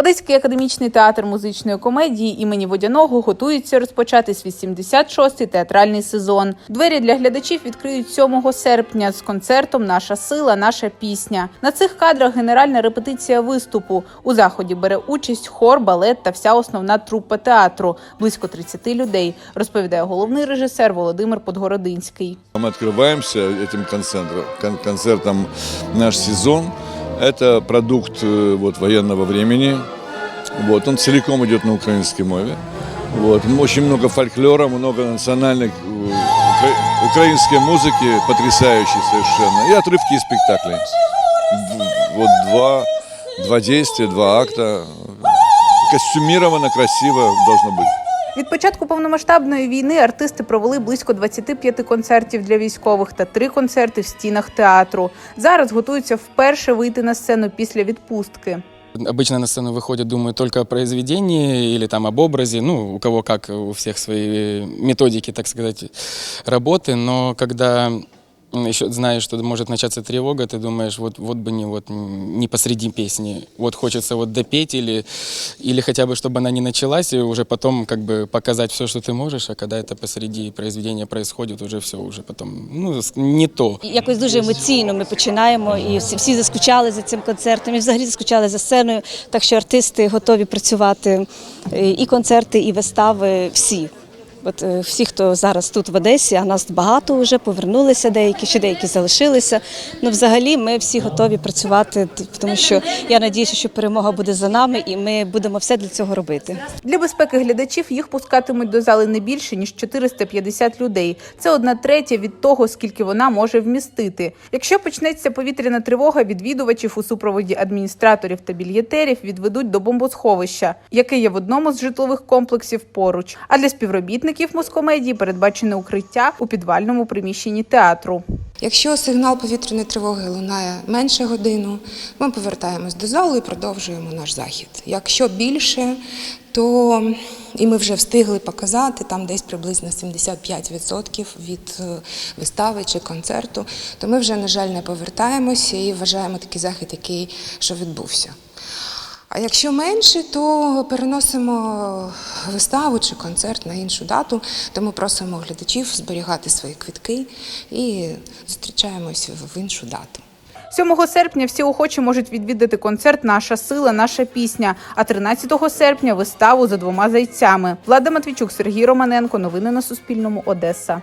Одеський академічний театр музичної комедії імені Водяного готується розпочати свій 76-й театральний сезон. Двері для глядачів відкриють 7 серпня з концертом Наша сила, наша пісня. На цих кадрах генеральна репетиція виступу. У заході бере участь хор, балет та вся основна трупа театру близько 30 людей. Розповідає головний режисер Володимир Подгородинський. Мы открываемся этим концертом, кон- концертом наш сезон. Это продукт э, вот, военного времени. Вот, он целиком идет на украинской мове. Вот, очень много фольклора, много национальных э, укра- украинской музыки, потрясающей совершенно. И отрывки из спектаклей. Вот два, два действия, два акта. Костюмировано, красиво должно быть. Від початку повномасштабної війни артисти провели близько 25 концертів для військових та три концерти в стінах театру. Зараз готуються вперше вийти на сцену після відпустки. Обычно на сцену выходят, думают только о произведении или там об образе, ну, у кого как, у всех свои методики, так сказать, работы, но когда еще знаешь, что может начаться тревога, ты думаешь, вот, вот бы не, вот, не посреди песни, вот хочется вот допеть или, или хотя бы, чтобы она не началась, и уже потом как бы показать все, что ты можешь, а когда это посреди произведения происходит, уже все, уже потом, ну, с- не то. Якось дуже емоційно ми починаємо, і всі, всі заскучали за цим концертом, і взагалі заскучали за сценою. Так що артисти готові працювати е, і концерти, і вистави. Всі. От е, всі, хто зараз тут в Одесі, а нас багато вже повернулися, деякі ще деякі залишилися. Ну, взагалі, ми всі готові працювати, тому що я надіюся, що перемога буде за нами, і ми будемо все для цього робити. Для безпеки глядачів їх пускатимуть до зали не більше ніж 450 людей. Це одна третя від того, скільки вона може вмістити. Якщо почнеться повітряна тривога, відвідувачів у супроводі адміністраторів та більєтерів відведуть до бомбосховища, яке є в одному з житлових комплексів поруч. А для співробітників Москомедії передбачене укриття у підвальному приміщенні театру. Якщо сигнал повітряної тривоги лунає менше годину, ми повертаємось до залу і продовжуємо наш захід. Якщо більше, то і ми вже встигли показати там десь приблизно 75% від е, вистави чи концерту, то ми вже, на жаль, не повертаємося і вважаємо такий захід, який що відбувся. А якщо менше, то переносимо виставу чи концерт на іншу дату. Тому просимо глядачів зберігати свої квитки і зустрічаємось в іншу дату. 7 серпня всі охочі можуть відвідати концерт Наша сила, наша пісня. А 13 серпня виставу за двома зайцями. Влада Матвійчук, Сергій Романенко. Новини на Суспільному. Одеса.